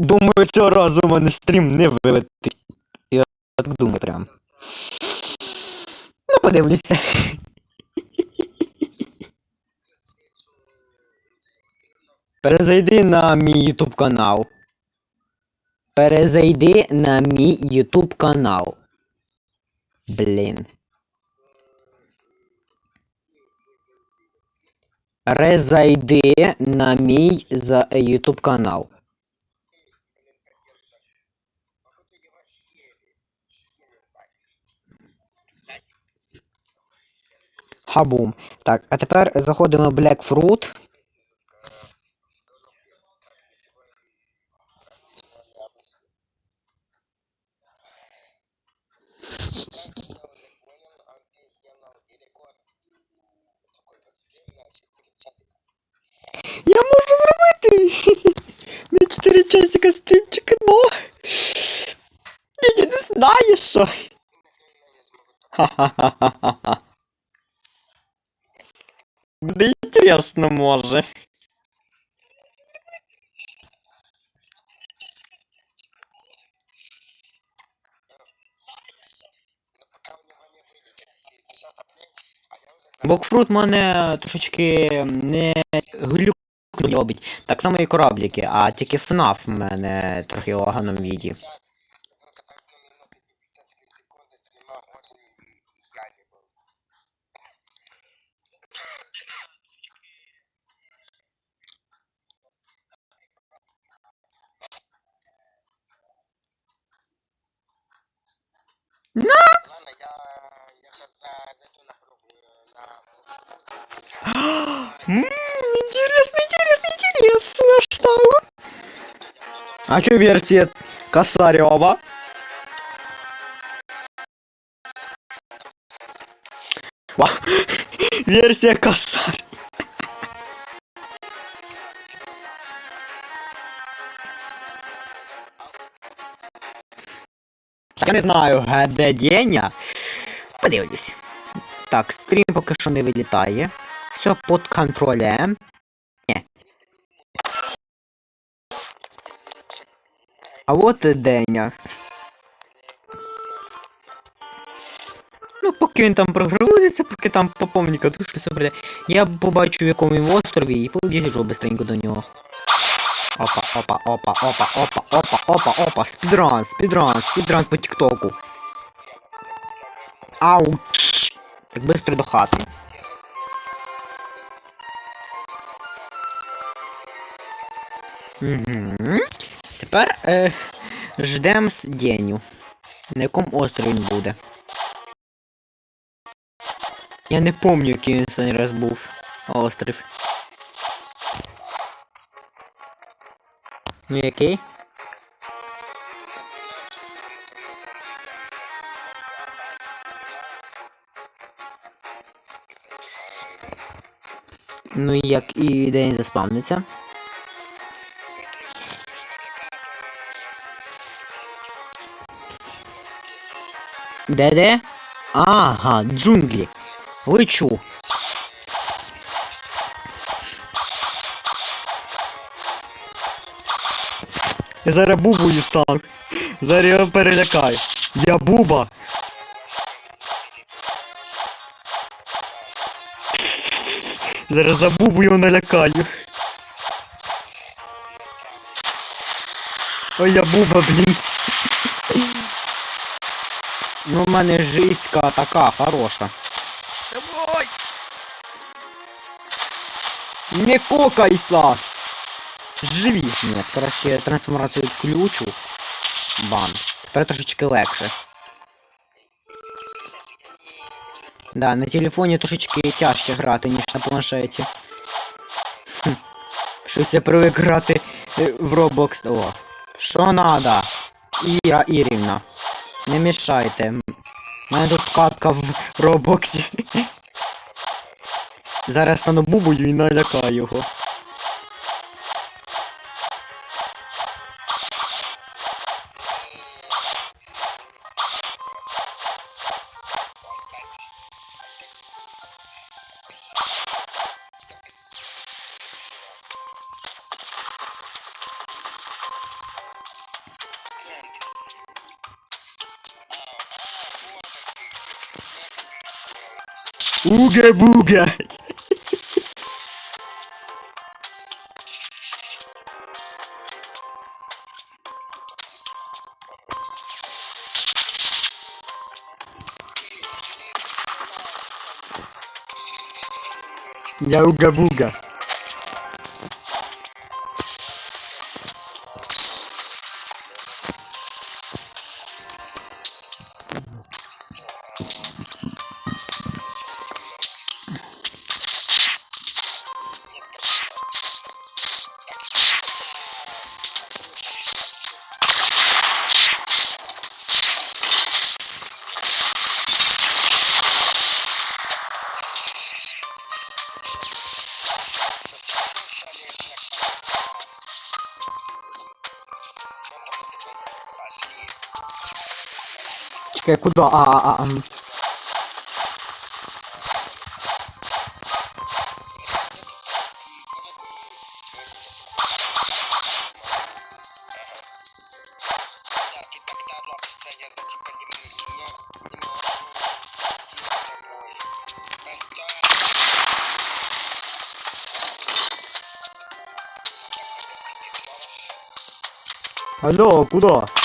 Думаю, цього разу у мене стрім не вилетить. Я так думаю прям. Ну, подивлюся. Перезайди на мій YouTube канал. Перезайди на мій YouTube канал. Блін. Перезайди на мій за YouTube канал. Хабум. Так, а тепер заходимо в Blackfruit. Я можу зробити! На 4 часика стрімчик, но... Я не що. Ха-ха-ха-ха-ха. Буде інтересно, може. Бокфрут мене трошечки не глюк робить. Так само і корабліки, а тільки FNAF в мене трохи оганом віді. интересно, интересно, интересно, что? А что версия Косарева? Ва, Версия Косарь. Так, Я не знаю, ге- де Деня. Подивлюсь. Так, стрім поки що не вилітає. Все під контролем. Ні. А от і Деня. Ну, поки він там прогрузиться, поки там поповні катушки все прийде. Я побачу в якому він острові і побіжу быстренько до нього. Опа, опа, опа, опа, опа, опа, опа, опа, спідран, спідран, спідран по тіктоку. Ауч! Так быстро до хати. Угу. Тепер е, ждем з Деню. На якому острові він буде. Я не помню, який він останній раз був. Острів. Ну який? Ну як і де він заспавниться? Де-де? Ага, джунглі. Лечу. Я зараз бубою стану. Зараз його перелякаю. Я буба. Зараз за бубу його налякаю. Ой, я буба, блін. Ну, в мене жизнька така хороша. Давай! Не кокайся! Живі! Ні, коротше, трансформацію включу. Бан. Тепер трошечки легше. Да, на телефоні трошечки тяжче грати, ніж на планшеті. Хм. Щось я привик грати е, в Roblox. О. Що надо? Іра Ірівна. Не мішайте. У мене тут катка в Робоксі. Зараз на бубою і налякаю його. Uga buga! E a Uga Buga. А, а. м. Так, и тогда она постоянно типа не не не Алло, куда?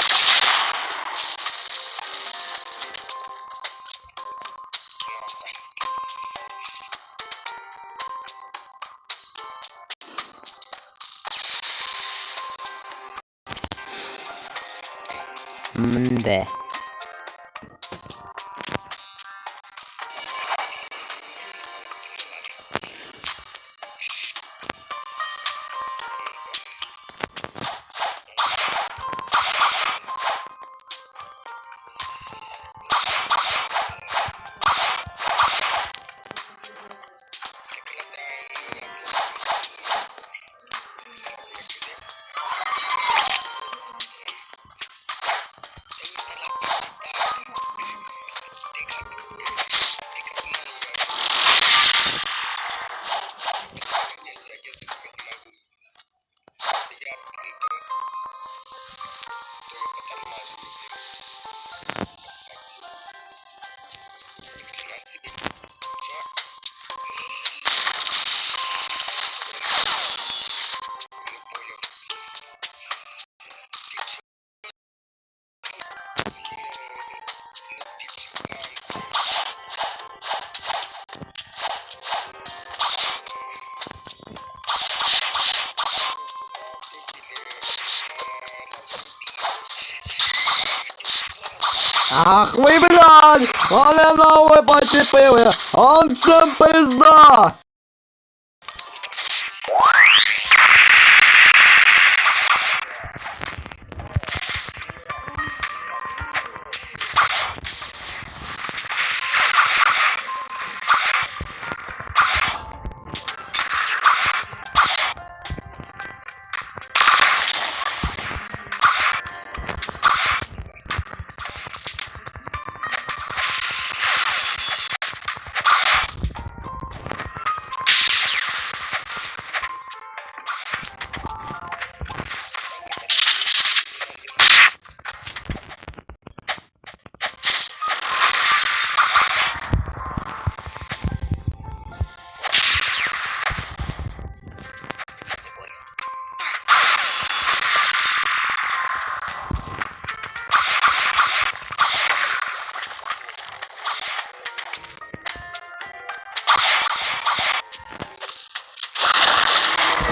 Ах ви, блядь! Але нове почепили! Он це пизда!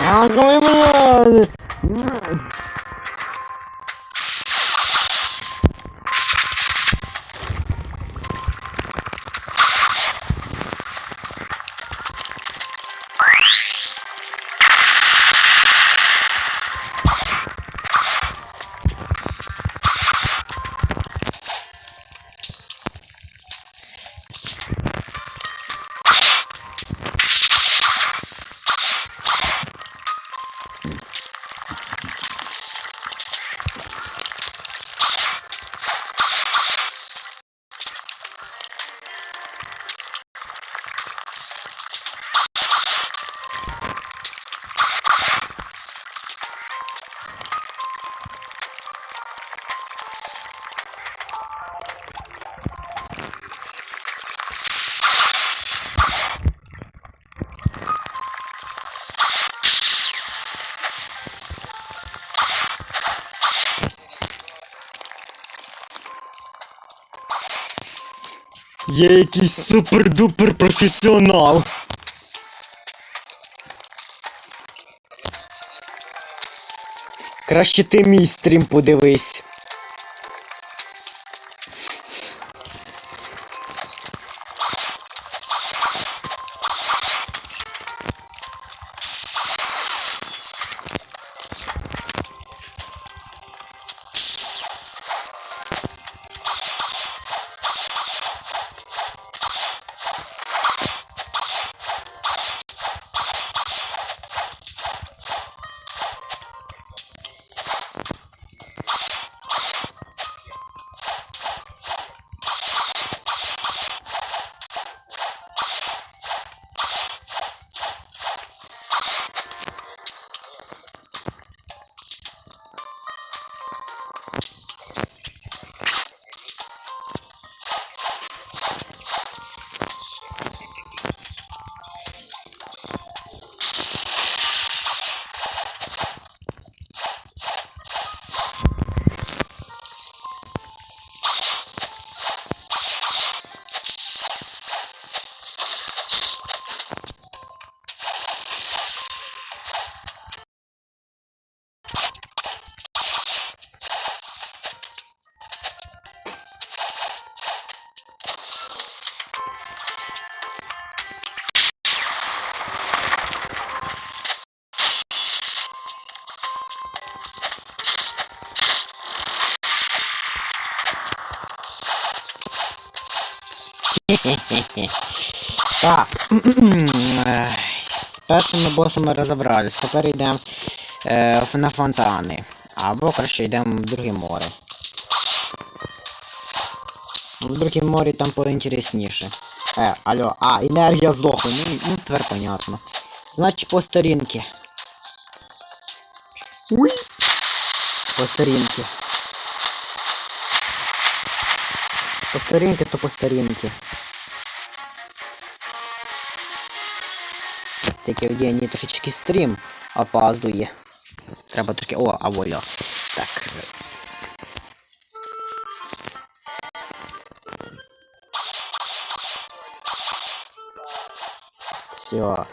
I'm going? to Я якийсь супер-дупер професіонал. Краще ти мій стрім подивись. Так. З першими босами розібрались. Тепер йдемо е, на фонтани. Або краще йдемо в друге море. В друге морі там поінтересніше. Е, алло, а, енергія здохла. Ну, ну тепер понятно. Значить по старінки. Уй! По старінки. По старінки, то по старінки. Тільки в трошечки стрім опаздує. Треба трошки. О, а воля. Так. Все.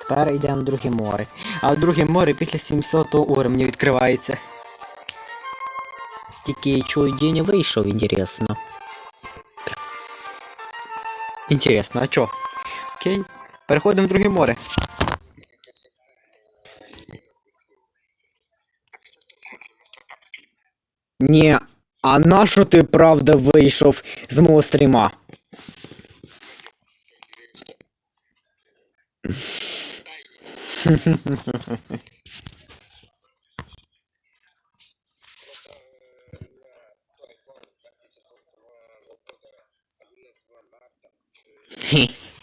Тепер йдемо в друге море. А друге море після 700 уровня відкривається. Тільки чую день вийшов, інтересно. Інтересно, а чо? Окей. Переходимо в друге море. Ні, а нащо ти правда вийшов з мого стріма? Хе.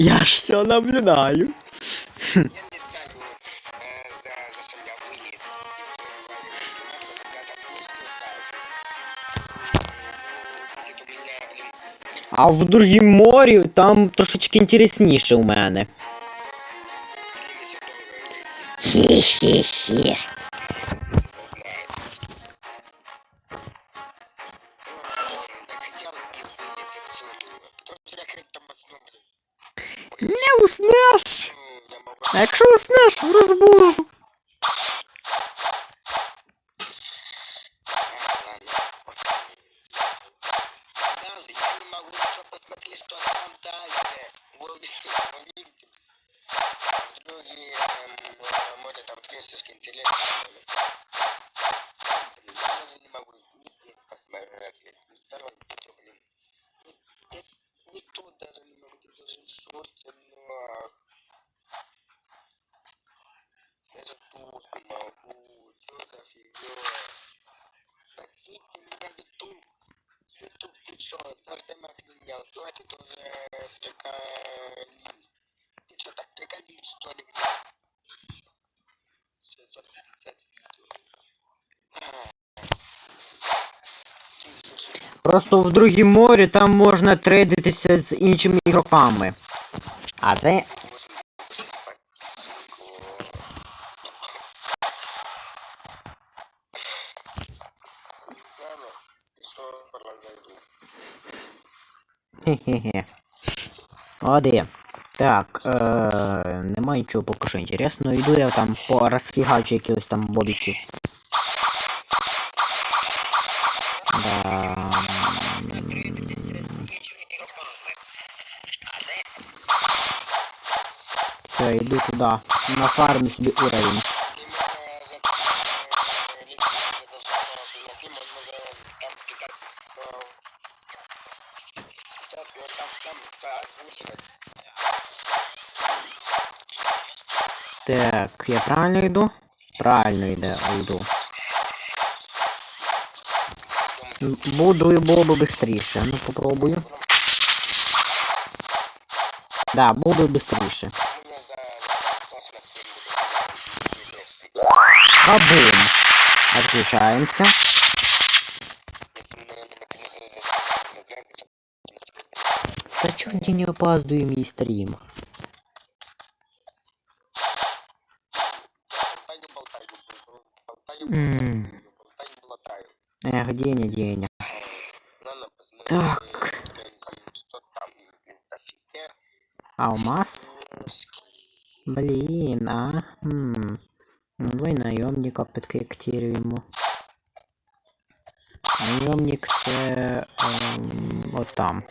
Я ж все наблюдаю. А в другім морі там трошечки інтересніше у мене. Хі-хі-хі. Якщо уснеш, розбужу. Я не могу посмотреть, Просто в другій морі там можна трейдитися з іншими ігроками. А це... Хе-хе-хе. Один. Так, е, немає нічого поки що інтересного. Йду я там по розфігачу якісь там бобіки. Да. Все, йду туди. На фармі собі уровень. Я правильно йду? Правильно йде, йду. Буду і було би швидше. Ну попробую. Да, буду швидше. Бабум. Отключаемся. Да чё я не опаздываю мій стрім? Эх, Деня, Деня. Так. Алмаз? Блин, а? Ну, давай наемника підкорректируємо. Найомник це ем, от там.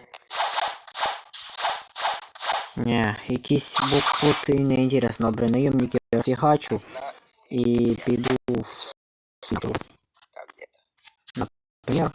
Не, якісь буквоти не інтересно. Добре, найомники я фігачу і піду в yeah.